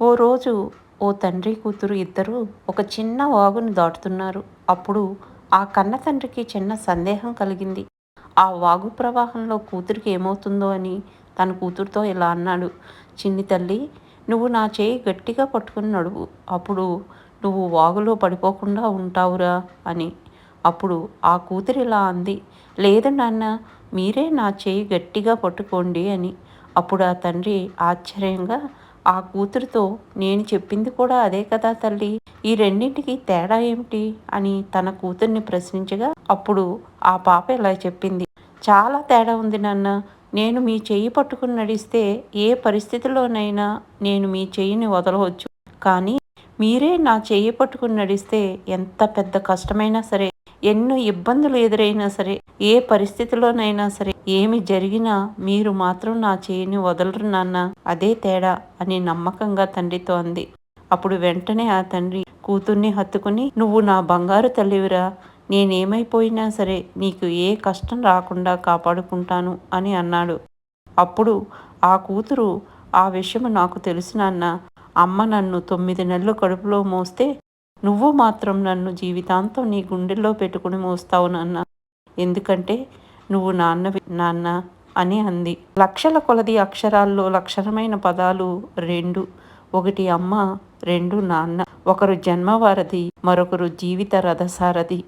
ఓ రోజు ఓ తండ్రి కూతురు ఇద్దరు ఒక చిన్న వాగును దాటుతున్నారు. అప్పుడు ఆ కన్న తండ్రికి చిన్న సందేహం కలిగింది. ఆ వాగు ప్రవాహంలో కూతురికి ఏమవుతుందో అని తన కూతురుతో ఇలా అన్నాడు. చిన్ని తల్లి నువ్వు నా చేయి గట్టిగా పట్టుకుని నడువు. అప్పుడు నువ్వు వాగులో పడిపోకుండా ఉంటావురా అని. అప్పుడు ఆ కూతురు ఇలా అంది. లేదు నాన్న మీరే నా చేయి గట్టిగా పట్టుకోండి అని. అప్పుడు ఆ తండ్రి ఆశ్చర్యంగా ఆ కూతురుతో నేను చెప్పింది కూడా అదే కదా తల్లి. ఈ రెండింటికి తేడా ఏమిటి? అని తన కూతుర్ని ప్రశ్నించగా అప్పుడు ఆ పాప ఇలా చెప్పింది. చాలా తేడా ఉంది నాన్న. నేను మీ చెయ్యి పట్టుకుని నడిస్తే ఏ పరిస్థితిలోనైనా నేను మీ చెయ్యిని వదలవచ్చు. కానీ మీరే నా చెయ్యి పట్టుకుని నడిస్తే ఎంత పెద్ద కష్టమైనా సరే ఎన్నో ఇబ్బందులు ఎదురైనా సరే ఏ పరిస్థితిలోనైనా సరే ఏమి జరిగినా మీరు మాత్రం నా చేయిని వదలరు నాన్న. అదే తేడా అని నమ్మకంగా తండ్రితో అంది. అప్పుడు వెంటనే ఆ తండ్రి కూతుర్ని హత్తుకుని నువ్వు నా బంగారు తల్లివిరా. నేనేమైపోయినా సరే నీకు ఏ కష్టం రాకుండా కాపాడుకుంటాను అని అన్నాడు. అప్పుడు ఆ కూతురు ఆ విషయం నాకు తెలుసు నాన్న. అమ్మ నన్ను తొమ్మిది నెలలు కడుపులో మోస్తే నువ్వు మాత్రం నన్ను జీవితాంతం నీ గుండెల్లో పెట్టుకుని మోస్తావు నాన్న. ఎందుకంటే నువ్వు నాన్న నాన్న అని అంది. లక్షల కొలది అక్షరాల్లో లక్షణమైన పదాలు రెండు ఒకటి అమ్మ రెండు నాన్న. ఒకరు జన్మవారధి మరొకరు జీవిత రథసారథి.